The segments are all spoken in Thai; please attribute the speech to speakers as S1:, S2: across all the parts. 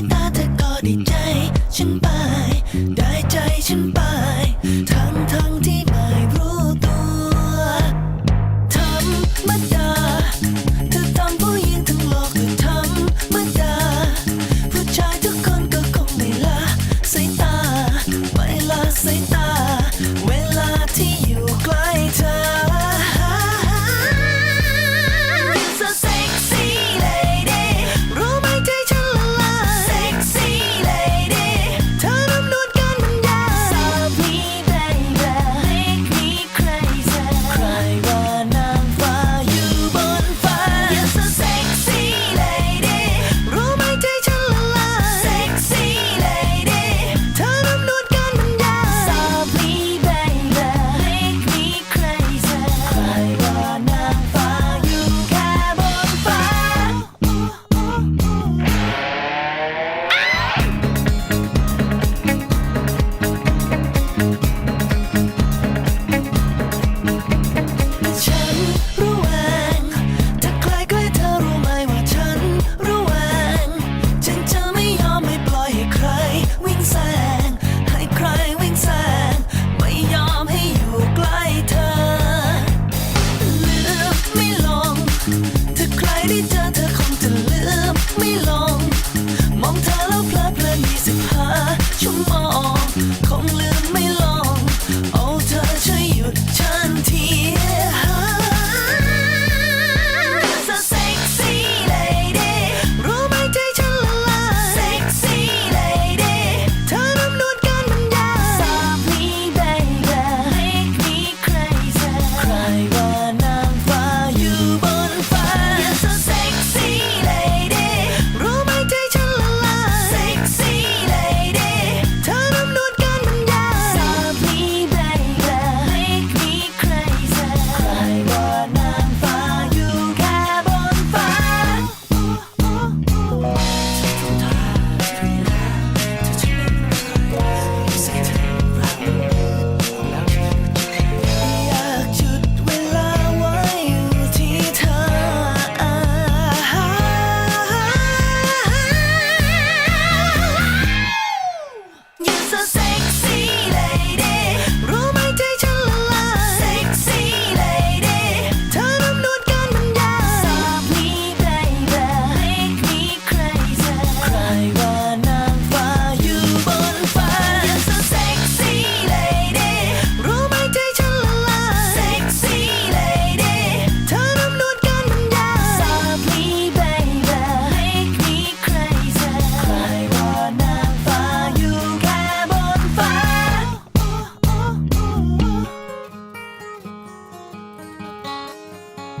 S1: ายตาเธอก็ดีใจ ฉันไป ได้ใจฉันไป ที่เธอเธอคงจะลืมไม่ลง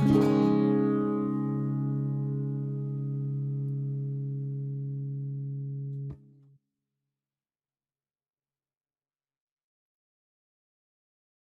S2: Bye.